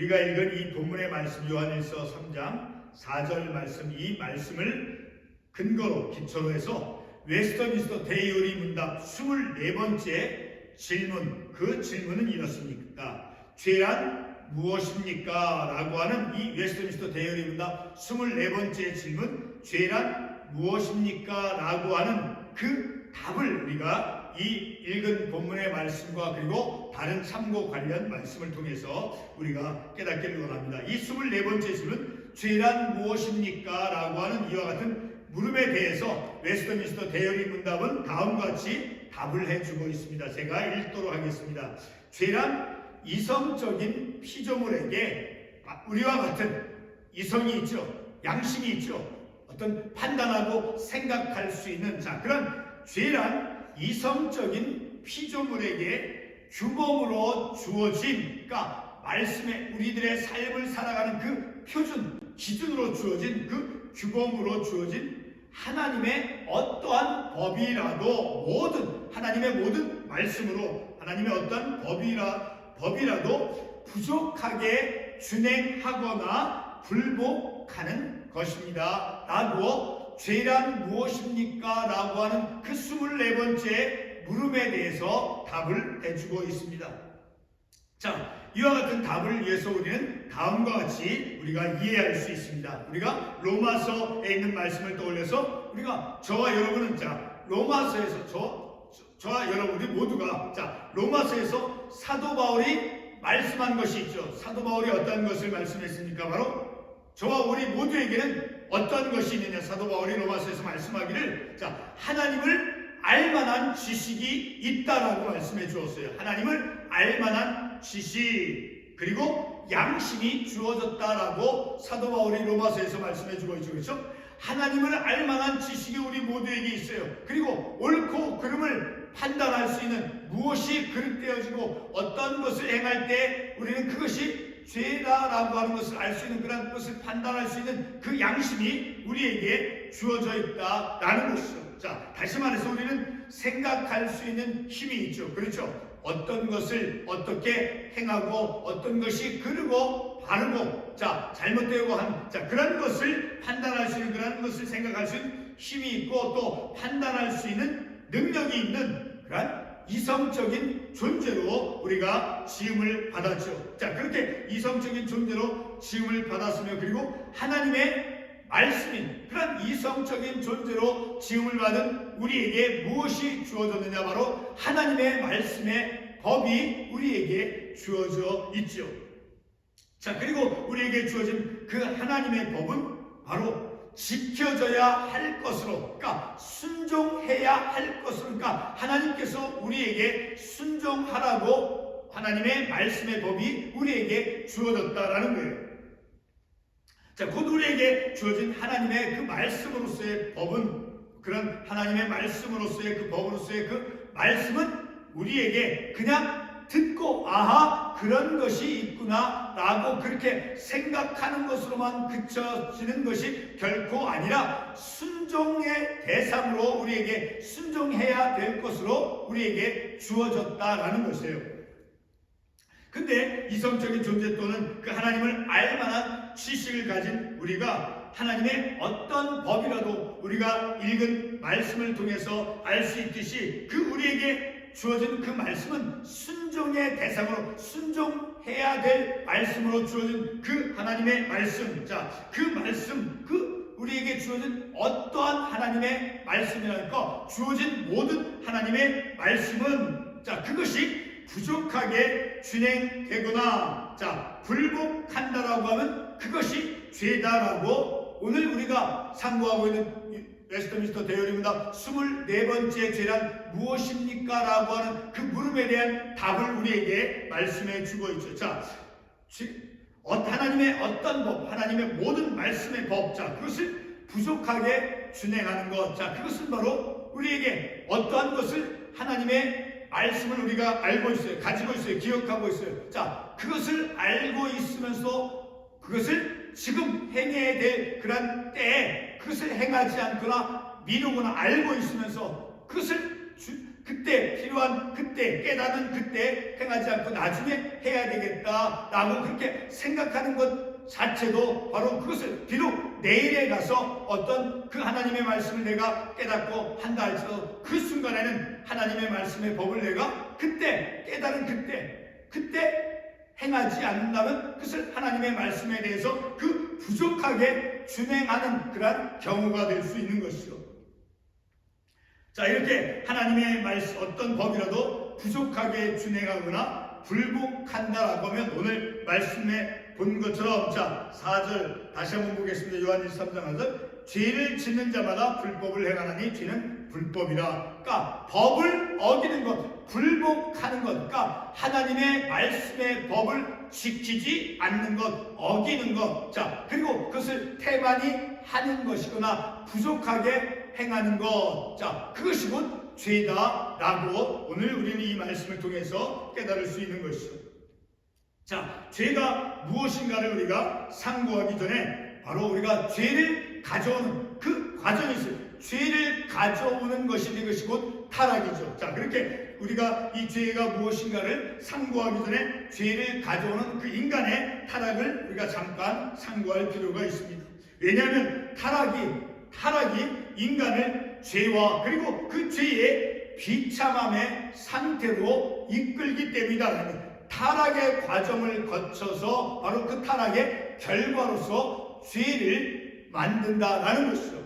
우리가 읽은 이 본문의 말씀 요한일서 3장 4절 말씀 이 말씀을 근거로 기초로 해서 웨스터미스터 대의요리 문답 24번째 질문 그 질문은 이렇습니까? 죄란 무엇입니까? 라고 하는 이 웨스터미스터 대의요리 문답 24번째 질문 죄란 무엇입니까? 라고 하는 그 답을 우리가 이 읽은 본문의 말씀과 그리고 다른 참고 관련 말씀을 통해서 우리가 깨닫기를 원합니다. 이 24번째 질문 죄란 무엇입니까? 라고 하는 이와 같은 물음에 대해서 웨스터민스터 대열이 문답은 다음과 같이 답을 해주고 있습니다. 제가 읽도록 하겠습니다. 죄란 이성적인 피조물에게 우리와 같은 이성이 있죠. 양심이 있죠. 어떤 판단하고 생각할 수 있는 자 그런 죄란 이성적인 피조물에게 규범으로 주어진 그러니까 말씀에 우리들의 삶을 살아가는 그 표준 기준으로 주어진 그 규범으로 주어진 하나님의 어떠한 법이라도 모든 하나님의 모든 말씀으로 하나님의 어떠한 법이라 법이라도 부족하게 준행하거나 불복하는 것입니다. 라고 죄란 무엇입니까? 라고 하는 그 24번째 물음에 대해서 답을 해주고 있습니다. 자, 이와 같은 답을 위해서 우리는 다음과 같이 우리가 이해할 수 있습니다. 우리가 로마서에 있는 말씀을 떠올려서 우리가 저와 여러분은 자, 로마서에서 저, 저 저와 여러분이 모두가 자, 로마서에서 사도 바울이 말씀한 것이 있죠. 사도 바울이 어떤 것을 말씀했습니까? 바로 저와 우리 모두에게는 어떤 것이 있느냐? 사도 바울이 로마서에서 말씀하기를 자, 하나님을 알만한 지식이 있다라고 말씀해 주었어요. 하나님을 알만한 지식 그리고 양심이 주어졌다라고 사도 바울이 로마서에서 말씀해 주고 있죠. 그렇죠? 하나님을 알만한 지식이 우리 모두에게 있어요. 그리고 옳고 그름을 판단할 수 있는 무엇이 그릇되어지고 어떤 것을 행할 때 우리는 그것이 죄다라고 하는 것을 알 수 있는 그런 것을 판단할 수 있는 그 양심이 우리에게 주어져 있다라는 것이죠. 자, 다시 말해서 우리는 생각할 수 있는 힘이 있죠. 그렇죠? 어떤 것을 어떻게 행하고 어떤 것이 그르고 바르고 자 잘못되고 한 자 그런 것을 판단할 수 있는 그런 것을 생각할 수 있는 힘이 있고 또 판단할 수 있는 능력이 있는 그런 이성적인 존재로 우리가 지음을 받았죠. 자 그렇게 이성적인 존재로 지음을 받았으며 그리고 하나님의 말씀인 그런 이성적인 존재로 지음을 받은 우리에게 무엇이 주어졌느냐 바로 하나님의 말씀의 법이 우리에게 주어져 있죠. 자 그리고 우리에게 주어진 그 하나님의 법은 바로 지켜져야 할 것으로 그러니까 순종해야 할 것으로 그러니까 하나님께서 우리에게 순종하라고 하나님의 말씀의 법이 우리에게 주어졌다라는 거예요. 자, 곧 우리에게 주어진 하나님의 그 말씀으로서의 법은 그런 하나님의 말씀으로서의 그 법으로서의 그 말씀은 우리에게 그냥 듣고 아하 그런 것이 있구나 라고 그렇게 생각하는 것으로만 그쳐지는 것이 결코 아니라 순종의 대상으로 우리에게 순종해야 될 것으로 우리에게 주어졌다라는 것이에요. 근데 이성적인 존재 또는 그 하나님을 알만한 지식을 가진 우리가 하나님의 어떤 법이라도 우리가 읽은 말씀을 통해서 알 수 있듯이 그 우리에게 주어진 그 말씀은 순종의 대상으로 순종해야 될 말씀으로 주어진 그 하나님의 말씀. 자, 그 말씀, 그 우리에게 주어진 어떠한 하나님의 말씀이랄까 주어진 모든 하나님의 말씀은 자, 그것이 부족하게 진행되거나 자 불복한다라고 하면 그것이 죄다라고 오늘 우리가 상고하고 있는 웨스트민스터 대열입니다. 24번째 죄란 무엇입니까? 라고 하는 그 물음에 대한 답을 우리에게 말씀해 주고 있죠. 자, 어, 하나님의 어떤 법, 하나님의 모든 말씀의 법, 자, 그것을 부족하게 준행하는 것, 자, 그것은 바로 우리에게 어떠한 것을 하나님의 말씀을 우리가 알고 있어요. 가지고 있어요. 기억하고 있어요. 자, 그것을 알고 있으면서 그것을 지금 행해야 될 그런 때에 그것을 행하지 않거나 미루거나 알고 있으면서 그것을 주, 그때 필요한 그때 깨닫는 그때 행하지 않고 나중에 해야 되겠다라고 그렇게 생각하는 것 자체도 바로 그것을 비록 내일에 가서 어떤 그 하나님의 말씀을 내가 깨닫고 한다 할지라도 그 순간에는 하나님의 말씀의 법을 내가 그때 깨달은 그때 그때 행하지 않는다면 그것을 하나님의 말씀에 대해서 그 부족하게 준행하는 그러한 경우가 될 수 있는 것이죠. 자, 이렇게 하나님의 말씀, 어떤 법이라도 부족하게 준행하거나 불복한다라고 하면 오늘 말씀에 본 것처럼 자, 4절 다시 한번 보겠습니다. 요한일서 3장 4절 죄를 짓는 자마다 불법을 행하나니 죄는 불법이라. 그러니까 법을 어기는 것, 불복하는 것, 그러니까 하나님의 말씀의 법을 지키지 않는 것, 어기는 것. 자, 그리고 그것을 태반이 하는 것이거나 부족하게 행하는 것. 자, 그것이 곧 죄다라고 오늘 우리는 이 말씀을 통해서 깨달을 수 있는 것이죠. 자, 죄가 무엇인가를 우리가 상고하기 전에 바로 우리가 죄를 가져오는 그 과정이 있어요. 죄를 가져오는 것이 이것이 곧 타락이죠. 자, 그렇게 우리가 이 죄가 무엇인가를 상고하기 전에 죄를 가져오는 그 인간의 타락을 우리가 잠깐 상고할 필요가 있습니다. 왜냐하면 타락이 타락이 인간을 죄와 그리고 그 죄의 비참함의 상태로 이끌기 때문이다. 타락의 과정을 거쳐서 바로 그 타락의 결과로서 죄를 만든다라는 것이죠.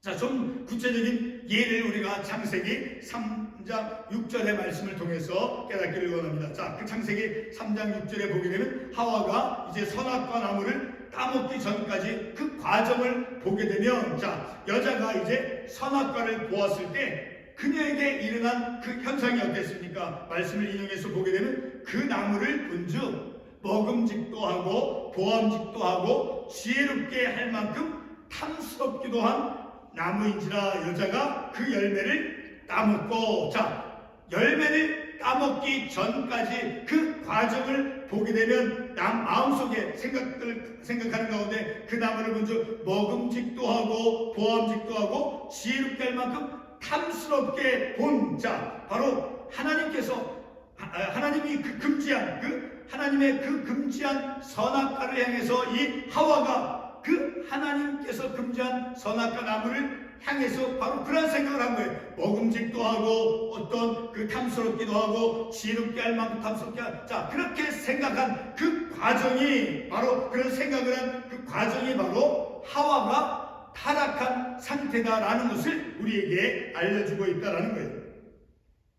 자, 좀 구체적인 예를 우리가 창세기 3장 6절의 말씀을 통해서 깨닫기를 원합니다. 자, 그 창세기 3장 6절에 보게 되면 하와가 이제 선악과 나무를 따먹기 전까지 그 과정을 보게 되면 자, 여자가 이제 선악과를 보았을 때 그녀에게 일어난 그 현상이 어땠습니까? 말씀을 인용해서 보게 되면 그 나무를 본즉 먹음직도 하고 보암직도 하고 지혜롭게 할 만큼 탐스럽기도 한 나무인지라 여자가 그 열매를 따먹고 자 열매를 따먹기 전까지 그 과정을 보게 되면 남 마음속에 생각들 생각하는 가운데 그 나무를 먼저 먹음직도 하고 보암직도 하고 지혜롭게 할 만큼 탐스럽게 본 자 바로 하나님께서 하나님이 그 금지한 그 하나님의 그 금지한 선악과를 향해서 이 하와가 그 하나님께서 금지한 선악과 나무를 향해서 바로 그런 생각을 한 거예요. 먹음직도 하고 어떤 그 탐스럽기도 하고 지혜롭게 할 만큼 탐스럽게 할. 자 그렇게 생각한 그 과정이 바로 그런 생각을 한 그 과정이 바로 하와가 타락한 상태다라는 것을 우리에게 알려주고 있다라는 거예요.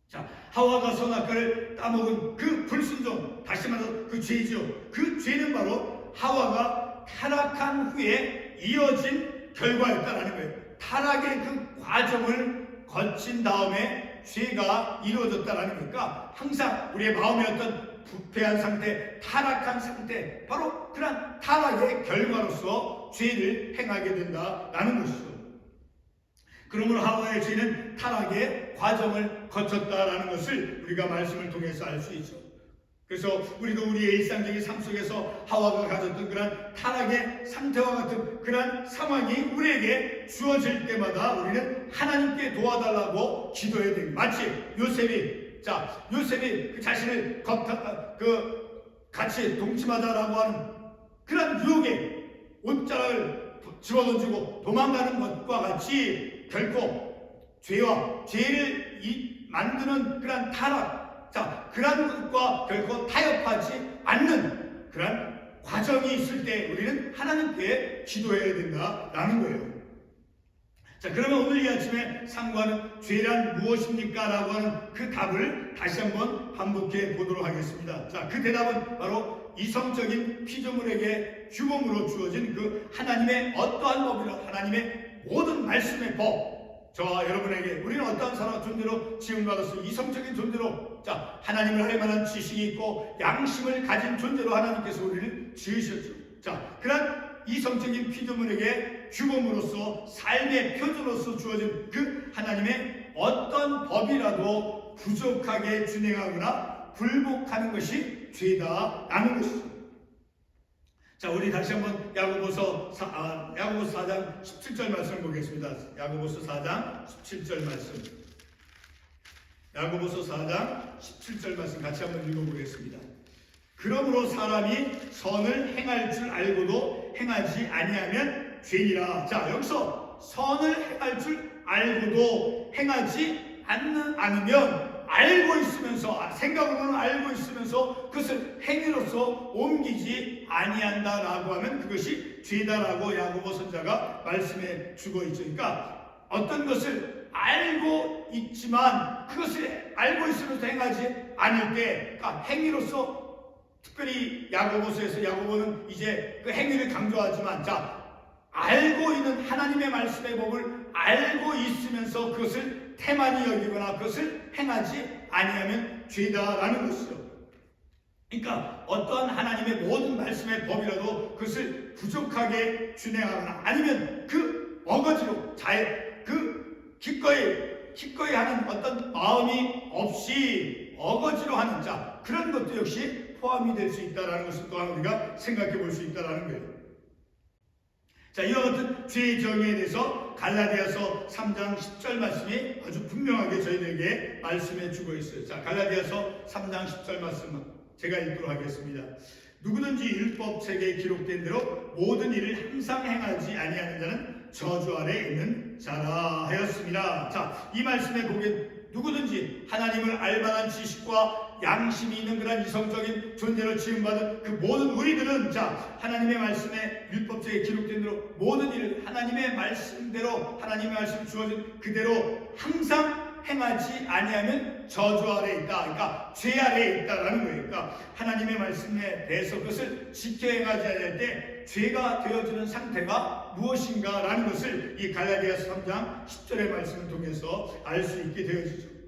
자, 하와가 선악과를 따먹은 그 불순종, 다시 말해서 그 죄죠. 그 죄는 바로 하와가 타락한 후에 이어진 결과였다라는 거예요. 타락의 그 과정을 거친 다음에 죄가 이루어졌다라는 거니까 항상 우리의 마음의 어떤 부패한 상태, 타락한 상태, 바로 그런 타락의 결과로서 죄를 행하게 된다라는 것이죠. 그러므로 하와의 죄는 타락의 과정을 거쳤다라는 것을 우리가 말씀을 통해서 알 수 있죠. 그래서 우리도 우리의 일상적인 삶 속에서 하와가 가졌던 그런 타락의 상태와 같은 그런 상황이 우리에게 주어질 때마다 우리는 하나님께 도와달라고 기도해야 됩니다. 마치 요셉이 자 요셉이 그 자신을 겁타, 그 같이 동침하다라고 하는 그런 유혹에 옷자락을 집어던지고 도망가는 것과 같이 결코 죄와 죄를 이, 만드는 그런 타락, 자 그런 것과 결코 타협하지 않는 그런 과정이 있을 때 우리는 하나님께 기도해야 된다라는 거예요. 자 그러면 오늘 이 아침에 상고하는 죄란 무엇입니까? 라고 하는 그 답을 다시 한번 반복해 보도록 하겠습니다. 자 그 대답은 바로 이성적인 피조물에게 규범으로 주어진 그 하나님의 어떠한 법이라 하나님의 모든 말씀의 법 저와 여러분에게 우리는 어떠한 사람 존재로 지음받았어 이성적인 존재로 자 하나님을 할 만한 지식이 있고 양심을 가진 존재로 하나님께서 우리를 지으셨죠. 자 그런 이성적인 피조물에게 규범으로서 삶의 표준으로서 주어진 그 하나님의 어떤 법이라도 부족하게 진행하거나 불복하는 것이 죄다라는 것이죠. 자, 우리 다시 한번 야고보서 사, 아, 야고보서 4장 17절 말씀 보겠습니다. 야고보서 4장 17절 말씀. 야고보서 4장 17절 말씀 같이 한번 읽어보겠습니다. 그러므로 사람이 선을 행할 줄 알고도 행하지 아니하면 죄니라. 자 여기서 선을 행할 줄 알고도 행하지 않는 않으면 알고 있으면서 아, 생각으로는 알고 있으면서 그것을 행위로서 옮기지 아니한다라고 하면 그것이 죄다라고 야고보 선자가 말씀해 주고 있죠. 그러니까 어떤 것을 알고 있지만 그것을 알고 있으면서 행하지 않을 때 그러니까 행위로서 특별히 야고보서에서 야고보는 이제 그 행위를 강조하지만 자 알고 있는 하나님의 말씀의 법을 알고 있으면서 그것을 태만히 여기거나 그것을 행하지 아니하면 죄다라는 것이죠. 그러니까 어떠한 하나님의 모든 말씀의 법이라도 그것을 부족하게 준행하거나 아니면 그 어거지로 자의 그 기꺼이 기꺼이 하는 어떤 마음이 없이 어거지로 하는 자 그런 것도 역시 포함이 될 수 있다라는 것을 또한 우리가 생각해 볼 수 있다라는 거예요. 자, 이와 같은 죄의 정의에 대해서 갈라디아서 3장 10절 말씀이 아주 분명하게 저희들에게 말씀해 주고 있어요. 자, 갈라디아서 3장 10절 말씀 제가 읽도록 하겠습니다. 누구든지 율법 책에 기록된 대로 모든 일을 항상 행하지 아니하는 자는 저주 아래 있는 자라 하였습니다. 자, 이 말씀에 보게 누구든지 하나님을 알만한 지식과 양심이 있는 그런 이성적인 존재로 지음받은 그 모든 우리들은 자 하나님의 말씀에 율법책에 기록된 대로 모든 일을 하나님의 말씀대로 하나님의 말씀 주어진 그대로 항상 행하지 아니하면 저주 아래 있다. 그러니까 죄 아래에 있다라는 거예요. 그러니까 하나님의 말씀에 대해서 그것을 지켜 행하지 않을 때 죄가 되어지는 상태가 무엇인가라는 것을 이 갈라디아서 3장 10절의 말씀을 통해서 알 수 있게 되어지죠.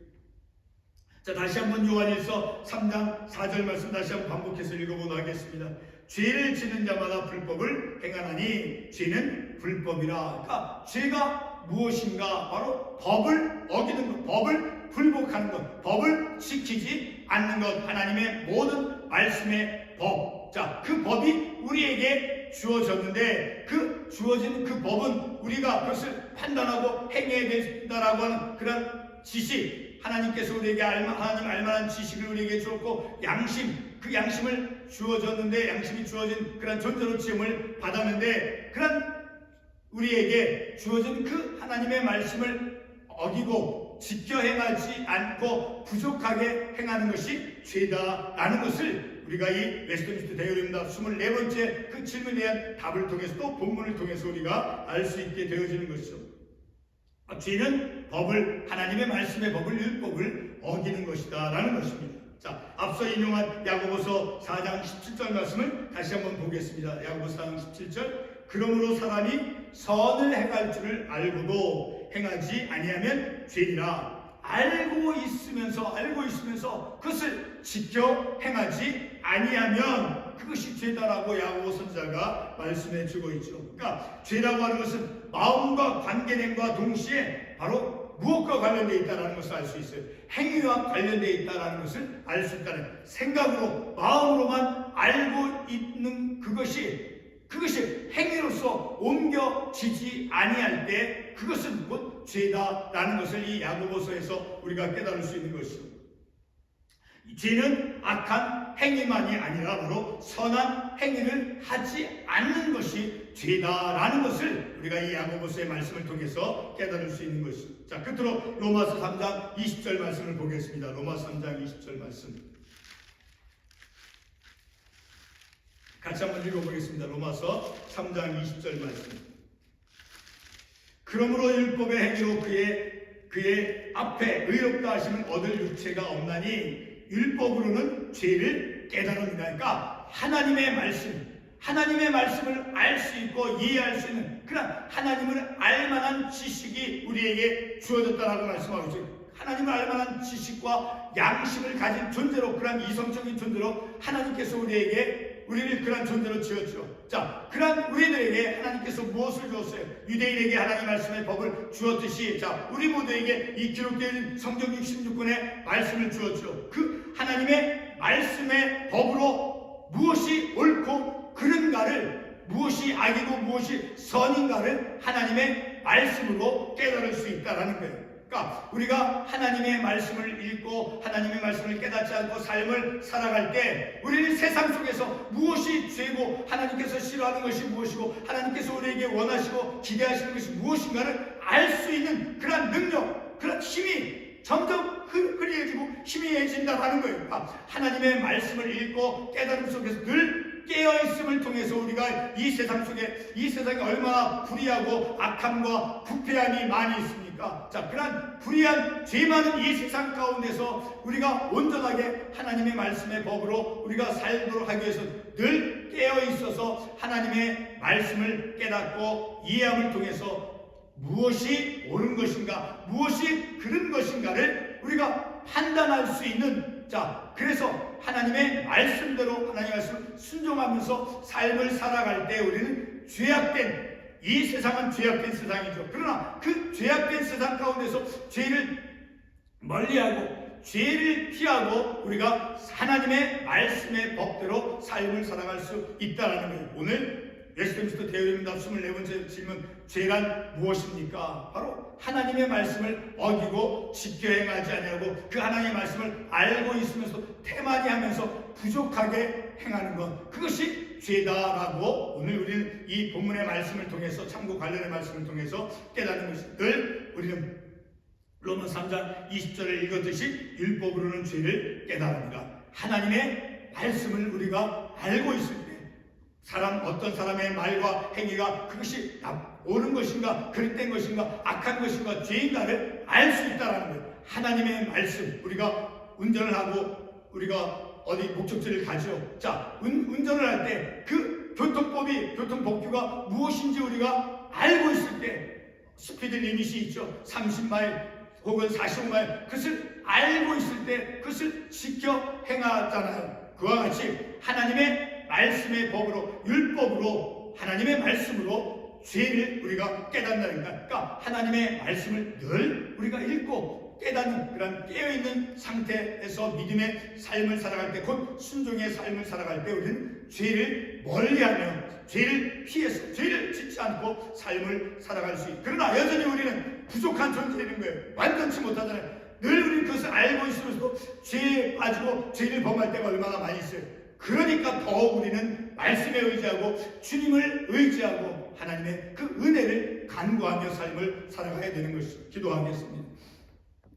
자 다시 한번 요한일서 3장 4절 말씀 다시 한번 반복해서 읽어보도록 하겠습니다. 죄를 지는 자마다 불법을 행하나니 죄는 불법이라. 그러니까 죄가 무엇인가? 바로 법을 어기는 것, 법을 불복하는 것, 법을 지키지 않는 것, 하나님의 모든 말씀의 법. 자, 그 법이 우리에게 주어졌는데 그 주어진 그 법은 우리가 그것을 판단하고 행해야 된다라고 하는 그런 지식, 하나님께서 우리에게 알마, 하나님 알만한 지식을 우리에게 주었고 양심, 그 양심을 주어졌는데 양심이 주어진 그런 존재로 지음을 받았는데 그런 우리에게 주어진 그 하나님의 말씀을 어기고 지켜 행하지 않고 부족하게 행하는 것이 죄다라는 것을 우리가 이 웨스트민스터 대요리입니다 24번째 그 질문에 대한 답을 통해서 또 본문을 통해서 우리가 알 수 있게 되어지는 것이죠. 아, 죄는 법을 하나님의 말씀의 법을 율법을 어기는 것이다라는 것입니다. 자, 앞서 인용한 야고보서 4장 17절 말씀을 다시 한번 보겠습니다. 야고보서 4장 17절 그러므로 사람이 선을 행할 줄을 알고도 행하지 아니하면 죄니라. 알고 있으면서 알고 있으면서 그것을 지켜 행하지 아니하면 그것이 죄다라고 야고보 선자가 말씀해 주고 있죠. 그러니까 죄라고 하는 것은 마음과 관계됨과 동시에 바로 무엇과 관련되어 있다는 것을 알 수 있어요. 행위와 관련되어 있다는 것을 알 수 있다는 생각으로 마음으로만 알고 있는 그것이 그것이 행위로서 옮겨지지 아니할 때 그것은 곧 죄다라는 것을 이 야고보서에서 우리가 깨달을 수 있는 것이죠. 죄는 악한 행위만이 아니라 바로 선한 행위를 하지 않는 것이 죄다라는 것을 우리가 이 야고보서의 말씀을 통해서 깨달을 수 있는 것이죠. 자, 끝으로 로마서 3장 20절 말씀을 보겠습니다. 로마서 3장 20절 말씀. 같이 한번 읽어보겠습니다. 로마서 3장 20절 말씀. 그러므로 율법의 행위로 그의 그의 앞에 의롭다 하심을 얻을 육체가 없나니 율법으로는 죄를 깨달음이다. 그러니까 하나님의 말씀, 하나님의 말씀을 알 수 있고 이해할 수 있는 그런 하나님을 알만한 지식이 우리에게 주어졌다라고 말씀하고 있죠. 하나님을 알만한 지식과 양심을 가진 존재로 그런 이성적인 존재로 하나님께서 우리에게 우리를 그런 존재로 지었죠. 자, 그런 우리들에게 하나님께서 무엇을 주었어요? 유대인에게 하나님 말씀의 법을 주었듯이 자, 우리 모두에게 이 기록된 성경 66권의 말씀을 주었죠. 그 하나님의 말씀의 법으로 무엇이 옳고 그른가를 무엇이 악이고 무엇이 선인가를 하나님의 말씀으로 깨달을 수 있다라는 거예요. 그러니까 우리가 하나님의 말씀을 읽고 하나님의 말씀을 깨닫지 않고 삶을 살아갈 때 우리는 세상 속에서 무엇이 죄고 하나님께서 싫어하는 것이 무엇이고 하나님께서 우리에게 원하시고 기대하시는 것이 무엇인가를 알 수 있는 그런 능력, 그런 힘이 점점 흐- 흐리해지고 희미해진다는 거예요. 아, 하나님의 말씀을 읽고 깨달음 속에서 늘 깨어 있음을 통해서 우리가 이 세상 속에 이 세상에 얼마나 불의하고 악함과 부패함이 많이 있습니 까? 자, 그런 불의한 죄 많은 이 세상 가운데서 우리가 온전하게 하나님의 말씀의 법으로 우리가 살도록 하기 위해서 늘 깨어 있어서 하나님의 말씀을 깨닫고 이해함을 통해서 무엇이 옳은 것인가, 무엇이 그른 것인가를 우리가 판단할 수 있는 자, 그래서 하나님의 말씀대로 하나님의 말씀을 순종하면서 삶을 살아갈 때 우리는 죄악된 이 세상은 죄악된 세상이죠. 그러나 그 죄악된 세상 가운데서 죄를 멀리하고 죄를 피하고 우리가 하나님의 말씀의 법대로 삶을 살아갈 수 있다는 거예요. 오늘 웨스트민스터 대의입니다. 24번째 질문. 죄란 무엇입니까? 바로 하나님의 말씀을 어기고 지켜 행하지 아니하고 그 하나님의 말씀을 알고 있으면서 태만히 하면서 부족하게 행하는 것. 그것이 죄다라고 오늘 우리는 이 본문의 말씀을 통해서 참고 관련의 말씀을 통해서 것이 늘 우리는 로마 3장 20절을 읽었듯이 율법으로는 죄를 깨달습니다. 하나님의 말씀을 우리가 알고 있을 때 사람 어떤 사람의 말과 행위가 그것이 나- 옳은 것인가 그릇된 것인가 악한 것인가 죄인가를 알 수 있다라는 거예요. 하나님의 말씀 우리가 운전을 하고 우리가 어디 목적지를 가죠. 자 운, 운전을 할 때 그 교통법이 교통법규가 무엇인지 우리가 알고 있을 때 스피드 리밋이 있죠. 30마일 혹은 45마일 그것을 알고 있을 때 그것을 지켜 행하잖아요. 그와 같이 하나님의 말씀의 법으로 율법으로 하나님의 말씀으로 죄를 우리가 깨닫는다니까. 그러니까 하나님의 말씀을 늘 우리가 읽고 깨닫는 그런 깨어있는 상태에서 믿음의 삶을 살아갈 때 곧 순종의 삶을 살아갈 때 우리는 죄를 멀리하며 죄를 피해서 죄를 짓지 않고 삶을 살아갈 수 있고 그러나 여전히 우리는 부족한 존재인 거예요. 완전치 못하잖아요. 늘 우리는 그것을 알고 있으면서도 죄에 빠지고 죄를 범할 때가 얼마나 많이 있어요. 그러니까 더 우리는 말씀에 의지하고 주님을 의지하고 하나님의 그 은혜를 간구하며 삶을 살아가야 되는 것이 기도하겠습니다.